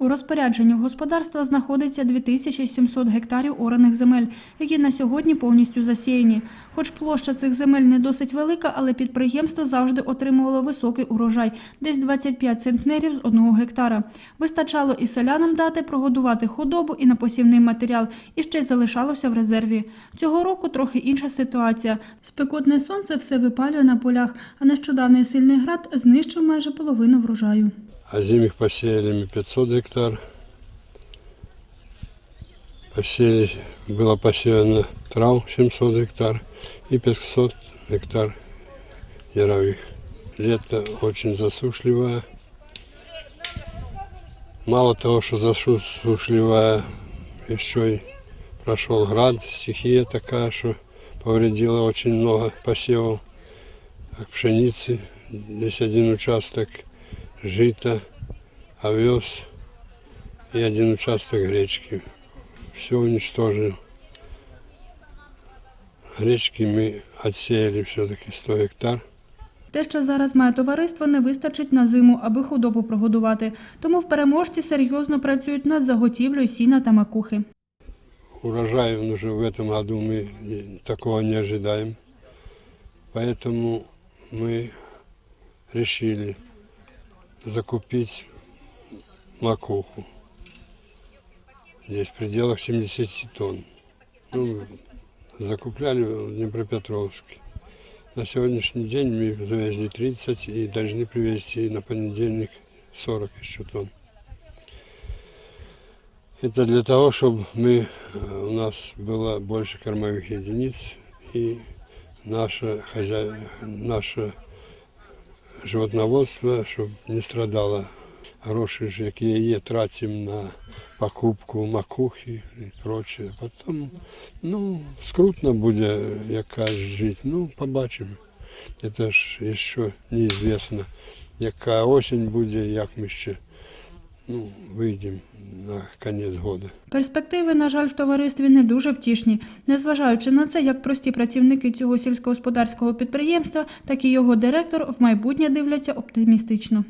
У розпорядженні господарства знаходиться 2700 гектарів ораних земель, які на сьогодні повністю засіяні. Хоч площа цих земель не досить велика, але підприємство завжди отримувало високий урожай – десь 25 центнерів з одного гектара. Вистачало і селянам дати прогодувати худобу і на посівний матеріал, і ще й залишалося в резерві. Цього року трохи інша ситуація. Спекотне сонце все випалює на полях, а нещодавний сильний град знищив майже половину врожаю. А зимних посеяли мы 500 гектар. Посеяли, было посеяно трав 700 гектар и 500 гектар яровых. Лето очень засушливое. Мало того, что засушливое, еще и прошел град, стихия такая, что повредила очень много посевов пшеницы. Здесь один участок жито, овес и один участок гречки. Все уничтожил. Гречки мы отсеяли все-таки 100 гектар. Те, що зараз має товариство, не вистачить на зиму, аби худобу прогодувати. Тому в переможці серйозно працюють над заготівлею сіна та макухи. Урожая уже в этом году мы и такого не ожидаем. Поэтому мы решили закупить макуху. Здесь в пределах 70 тонн. Ну, закупляли в Днепропетровске. На сегодняшний день мы завезли 30 и должны привезти на понедельник 40 еще тонн. Это для того, чтобы мы, э, у нас было больше кормовых единиц и наше, хозя... наше животноводство, щоб не страдало. Гроші ж, які є, тратимо на покупку макухи і прочее. Потім, ну, скрутно буде якась жити, ну, побачимо. Це ж ще неізвісно, яка осінь буде, як ми ще ну, вийдемо на кінець року. Перспективи, на жаль, в товаристві не дуже втішні. Незважаючи на це, як прості працівники цього сільськогосподарського підприємства, так і його директор в майбутнє дивляться оптимістично.